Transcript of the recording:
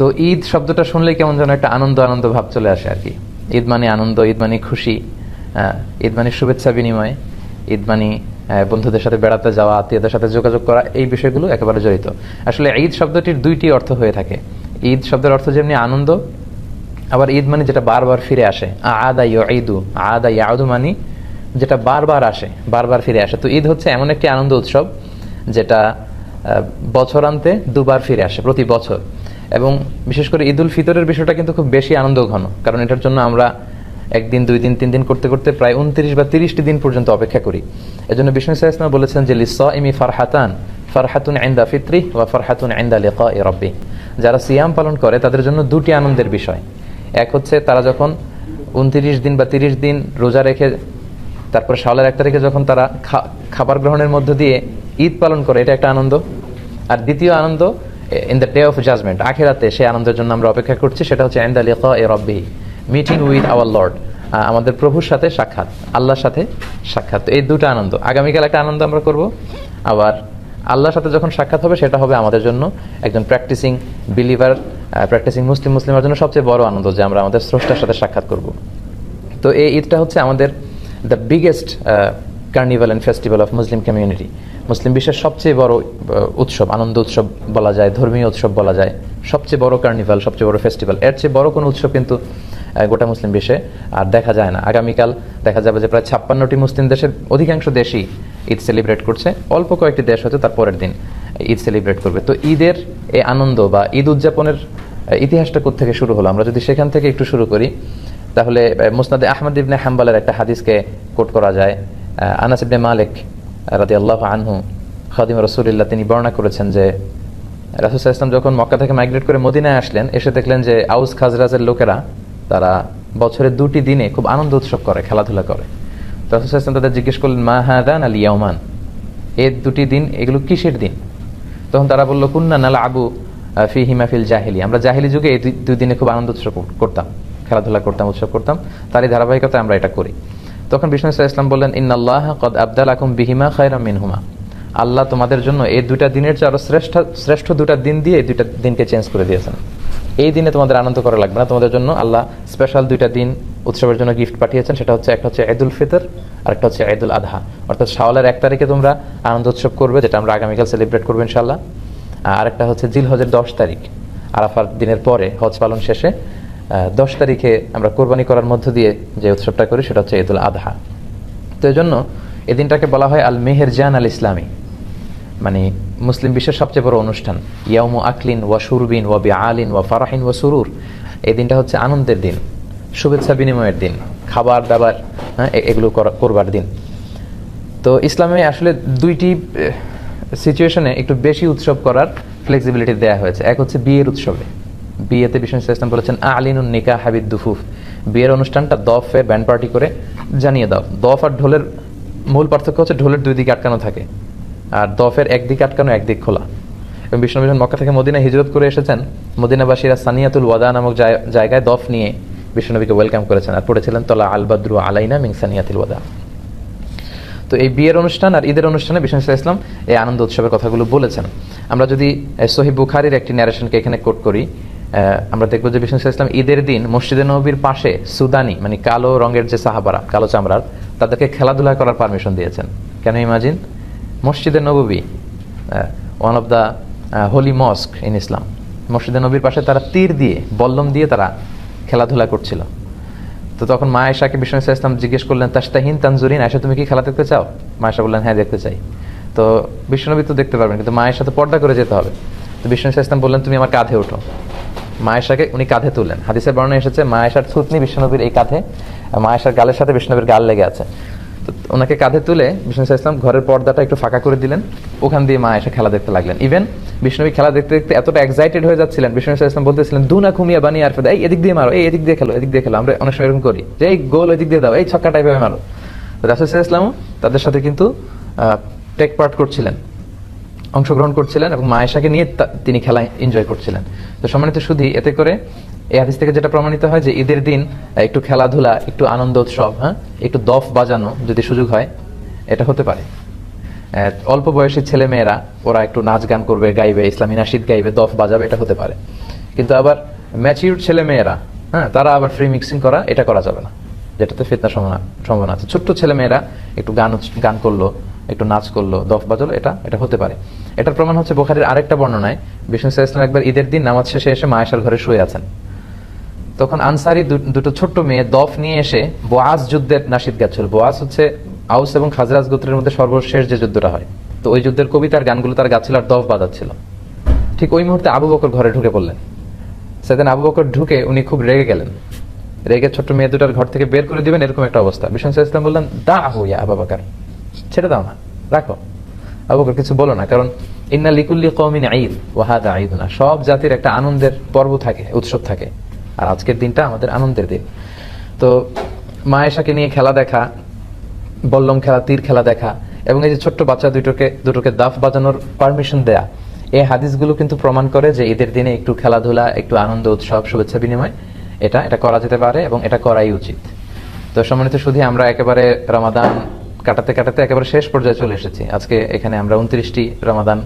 তো ঈদ শব্দটা শুনলে কেমন যেন একটা আনন্দ আনন্দ ভাব চলে আসে আর কি। ঈদ মানে আনন্দ, ঈদ মানে খুশি ঈদ মানে শুভেচ্ছা বিনিময়, ঈদ মানে বন্ধুদের সাথে বেড়াতে যাওয়া, আত্মীয়দের সাথে যোগাযোগ করা, এই বিষয়গুলো একেবারে জড়িত। আসলে ঈদ শব্দটির দুইটি অর্থ হয়ে থাকে। ঈদ শব্দের অর্থ যেমনি আনন্দ, আবার ঈদ মানে যেটা বারবার ফিরে আসে। আদা ঈদু আদা ইয়াদু মানে যেটা বারবার আসে, বারবার ফিরে আসে। তো ঈদ হচ্ছে এমন একটি আনন্দ উৎসব যেটা বছরান্তে দুবার ফিরে আসে, প্রতি বছর। এবং বিশেষ করে ঈদুল ফিতরের বিষয়টা কিন্তু খুব বেশি আনন্দ ঘন। কারণ এটার জন্য আমরা একদিন, দুই দিন, তিন দিন করতে করতে প্রায় উনত্রিশ বা তিরিশটি দিন পর্যন্ত অপেক্ষা করি। এজন্য বিষ্ণু ইসলাম বলেছেন যে লিস ইমি ফারহাতান, ফারহাতুন আইন্দা ফিত্রি ওয়া ফারহাতুন আইন্দা লিকা রব্বি। যারা সিয়াম পালন করে, তাদের জন্য দুটি আনন্দের বিষয়। এক হচ্ছে, তারা যখন উনত্রিশ দিন বা তিরিশ দিন রোজা রেখে, তারপর শাওলার এক তারিখে যখন তারা খাবার গ্রহণের মধ্য দিয়ে ঈদ পালন করে, এটা একটা আনন্দ। আর দ্বিতীয় আনন্দ in the day of judgement আখেরাতে সেই আনন্দের জন্য আমরা অপেক্ষা করছি, সেটা হচ্ছে আইন্দা লিকা এ রব্বি মিটিং উইথ আওয়ার লর্ড আমাদের প্রভুর সাথে সাক্ষাৎ, আল্লাহর সাথে সাক্ষাৎ। এই দুটো আনন্দ। আগামীকাল একটা আনন্দ আমরা করব। আবার আল্লাহর সাথে যখন সাক্ষাৎ হবে, সেটা হবে আমাদের জন্য একজন প্র্যাকটিসিং বিলিভার প্র্যাকটিসিং মুসলিম মুসলিমের জন্য সবচেয়ে বড় আনন্দ যে আমরা আমাদের স্রষ্টার সাথে সাক্ষাৎ করব। তো এই ঈদটা হচ্ছে আমাদের the biggest carnival and festival of Muslim community মুসলিম বিশ্বের সবচেয়ে বড় উৎসব আনন্দ উৎসব বলা যায় ধর্মীয় উৎসব বলা যায় সবচেয়ে বড় কার্নিভাল সবচেয়ে বড় ফেস্টিভ্যাল এর চেয়ে বড় কোনো উৎসব কিন্তু গোটা মুসলিম বিশ্বে আর দেখা যায় না। আগামীকাল দেখা যাবে যে প্রায় ছাপ্পান্নটি মুসলিম দেশের অধিকাংশ দেশই ঈদ সেলিব্রেট করছে। অল্প কয়েকটি দেশ হয়তো তার পরের দিন ঈদ সেলিব্রেট করবে। তো ঈদের এই আনন্দ বা ঈদ উদযাপনের ইতিহাসটা কোত্থেকে শুরু হলো? আমরা যদি সেখান থেকে একটু শুরু করি তাহলে মুসনাদে আহমদ ইবনে হাম্বালের একটা হাদিসকে কোট করা যায়। আহ, আনাস ইবনে মালিক রাদি আল্লাহ আনহু, খাদিম রসুলিল্লাহ, তিনি বর্ণনা করেছেন যে, রাসুল ইসলাম যখন মক্কা থেকে মাইগ্রেট করে মদিনায় আসলেন, এসে দেখলেন যে আউস খাজরাজের লোকেরা, তারা বছরের দুটি দিনে খুব আনন্দ উৎসব করে, খেলাধুলা করে। রাসুল ইসলাম তাদের জিজ্ঞেস করলেন, মা হাদান আল ইয়ামান এর দুটি দিন, এগুলো কিসের দিন? তখন তারা বলল, কুন্না নালা আবু ফি হিমাফিল জাহিলি। আমরা জাহিলি যুগে এই দুই- দিনে খুব আনন্দ উৎসব করতাম, খেলাধুলা করতাম, উৎসব করতাম। তারই ধারাবাহিকতায় আমরা এটা করি। তখন বিষ্ণু ইসলাম ইসলাম বললেন, ইন্নাল্লাহ কদ আবদাল আকুম বিহিমা খায়রা মিনহুমা। আল্লাহ তোমাদের জন্য এই দুইটা দিনের চেয়ে আরও শ্রেষ্ঠ শ্রেষ্ঠ দুটা দিন দিয়ে এই দুইটা দিনকে চেঞ্জ করে দিয়েছেন। এই দিনে তোমাদের আনন্দ করা লাগবে না। তোমাদের জন্য আল্লাহ স্পেশাল দুইটা দিন উৎসবের জন্য গিফট পাঠিয়েছেন। সেটা হচ্ছে একটা হচ্ছে ঈদুল ফিতর আর একটা হচ্ছে ঈদুল আধা অর্থাৎ শাওয়ালের এক তারিখে তোমরা আনন্দ উৎসব করবে, যেটা আমরা আগামীকাল সেলিব্রেট করব ইনশাল্লাহ আর একটা হচ্ছে জিল হজের দশ তারিখ, আরাফার দিনের পরে হজ পালন শেষে। দশ তারিখে আমরা কোরবানি করার মধ্য দিয়ে যে উৎসবটা করি, সেটা হচ্ছে ঈদুল আধহা তো এই জন্য এই দিনটাকে বলা হয় আল মেহের জান আল ইসলামী মানে মুসলিম বিশ্বের সবচেয়ে বড় অনুষ্ঠান। ইয়াউমু আকলিন ওয়া সুরবিন ওয়া বি আলিন ওয়া ফারাহিন ওয়া সুরুর। এই দিনটা হচ্ছে আনন্দের দিন, শুভেচ্ছা বিনিময়ের দিন, খাবার দাবার হ্যাঁ এগুলো করা- করবার দিন। তো ইসলামে আসলে দুইটি সিচুয়েশনে একটু বেশি উৎসব করার ফ্লেক্সিবিলিটি দেওয়া হয়েছে। এক হচ্ছে বিয়ের উৎসবে। বিয়েতে বিষ্ণু ইসলাম বলেছেন, আলিনুন নিকা হাবিদ দুফুফ বিয়ের অনুষ্ঠানটা দফে ব্যান্ড পার্টি করে জানিয়ে দাও। দফ আর ঢোলের মূল পার্থক্য হচ্ছে ঢোলের দুই দিকে আটকানো থাকে আর দফের একদিক আটকানো একদিক খোলা। এবং বিষ্ণু বিষ্ণু মক্কা থেকে মদিনা হিজরত করে এসেছেন, মদিনাবাসীরা সানিয়াতুল ওয়াদা নামক জায়গায় দফ নিয়ে বিষ্ণুনবীকে ওয়েলকাম করেছেন আর পড়েছিলেন, তলা আলবাদ্রু আলাইনা মিং সানিয়াতুল ওয়াদা। তো এই বিয়ের অনুষ্ঠান আর ঈদের অনুষ্ঠানে বিষ্ণু ইসলাম এই আনন্দ উৎসবের কথাগুলো বলেছেন। আমরা যদি সহি বুখারির একটি ন্যারেশনকে এখানে কোট করি আমরা দেখব যে বিষ্ণু ইসলাম ঈদের দিন মসজিদে নবীর পাশে সুদানি মানে কালো রঙের যে সাহাবারা, কালো চামড়ার, তাদেরকে খেলাধুলা করার পারমিশন দিয়েছেন। Can imagine Masjid-e Nabawi one of the holy mosque in Islam মসজিদে নবীর পাশে তারা তীর দিয়ে, বল্লম দিয়ে তারা খেলাধুলা করছিল। তো তখন মা আয়েশাকে বিষ্ণু ইসলাম জিজ্ঞেস করলেন তাস্তাহিন তানজুরিন, আয়েশা তুমি কি খেলা দেখতে চাও? মা বললেন হ্যাঁ দেখতে চাই। তো বিষ্ণুনবী তো দেখতে পারবেন, কিন্তু মায়ের সাথে পর্দা করে যেতে হবে। তো বিষ্ণু ইসা ইসলাম বললেন, তুমি আমার কাঁধে ওঠো। মা আয়েশাকে উনি কাঁধে তুলেন হাদিসের বর্ণনা এসেছে, মায়েশার থুতনি বিষ্ণুনবীর এই কাঁধে মায়েশার গালের সাথে বিষ্ণুনবীর গাল লেগে আছে। তো ওনাকে কাঁধে তুলে বিষ্ণু ইসলাম ঘরের পর্দাটা একটু ফাঁকা করে দিলেন, ওখান দিয়ে মা আয়েশা খেলা দেখতে লাগলেন। ইভেন বিষ্ণুবী খেলা দেখতে দেখতে এতটা এক্সাইটেড হয়ে যাচ্ছিলেন, বিষ্ণু ইসলাম বলতেছিলেন, দু না ঘুমিয়ে বানিয়ে আর এই এদিক দিয়ে মারো, এই এদিক দিয়ে খেলো, এদিক দিয়ে খেলো, আমরা অনেক সময় এরকম করি, যে এই গোল এদিক দিয়ে দাও, এই ছক্কা টাইপের মারো। রাসুল ইসলামও তাদের সাথে কিন্তু টেক পার্ট করছিলেন। অংশগ্রহণ করছিলেন এবং মায়েশাকে নিয়ে তিনি খেলা এনজয় করছিলেন। তো সম্মানিত শুধু এতে করে এই হাদিস থেকে যেটা প্রমাণিত হয় যে ঈদের দিন একটু খেলাধুলা, একটু আনন্দ উৎসব হ্যাঁ? একটু দফ বাজানো যদি সুযোগ হয়, এটা হতে পারে। অল্প বয়সী ছেলে মেয়েরা ওরা একটু নাচ গান করবে, গাইবে, ইসলামী নাসিদ গাইবে, দফ বাজাবে, এটা হতে পারে। কিন্তু আবার ম্যাচিউর ছেলে মেয়েরা হ্যাঁ তারা আবার ফ্রি মিক্সিং করা, এটা করা যাবে না। যেটাতে ফিতনা সম্ভাবনা সম্ভাবনা আছে। ছোট্ট ছেলে মেয়েরা একটু গান গান করল একটু নাচ করল, দফ বাজলো, এটা এটা হতে পারে। এটার প্রমাণ হচ্ছে বোখারির আরেকটা বর্ণনায়, বিষ্ণু ইসলাম একবার ঈদের দিন নামাজ শেষে এসে মায়েশার ঘরে শুয়ে আছেন। তখন আনসারি দুটো ছোট্ট মেয়ে দফ নিয়ে এসে বোয়াজ যুদ্ধের নাসিদ গাচ্ছিল। বোয়াজ হচ্ছে আউস এবং খাজরাজ গোত্রের মধ্যে সর্বশেষ যে যুদ্ধটা হয়। তো ওই যুদ্ধের কবিতার গানগুলো তার গাচ্ছিল আর দফ বাজাচ্ছিল। ঠিক ওই মুহূর্তে আবু বকর ঘরে ঢুকে পড়লেন। সেদিন আবু বকর ঢুকে উনি খুব রেগে গেলেন। রেগে ছোট্ট মেয়ে দুটার ঘর থেকে বের করে দিবেন, এরকম একটা অবস্থা। বিষ্ণু ইসলাম বললেন দা হইয়া আবু বকর। ছেড়ে দাও না, রাখো। আবু বকর কিছু বলো না, কারণ ইন্না লিকুল্লি কওমিন ঈদ ওয়াহাদা ঈদ না সব জাতির একটা আনন্দের পর্ব থাকে, উৎসব থাকে। আর আজকের দিনটা আমাদের আনন্দের দিন। তো মায়েশাকে নিয়ে খেলা দেখা, বল্লম খেলা, তীর খেলা দেখা, এবং এই যে ছোট্ট বাচ্চা দুটোকে দুটোকে দাফ বাজানোর পারমিশন দেয়া, এই হাদিসগুলো কিন্তু প্রমাণ করে যে ঈদের দিনে একটু খেলাধুলা, একটু আনন্দ, উৎসব, শুভেচ্ছা বিনিময়, এটা এটা করা যেতে পারে এবং এটা করাই উচিত। তো সম্মানিত শুধু আমরা একেবারে রমাদান কাটাতে কাটাতে একেবারে শেষ পর্যায়ে চলে এসেছি। আজকে এখানে আমরা উনত্রিশটি রমাদান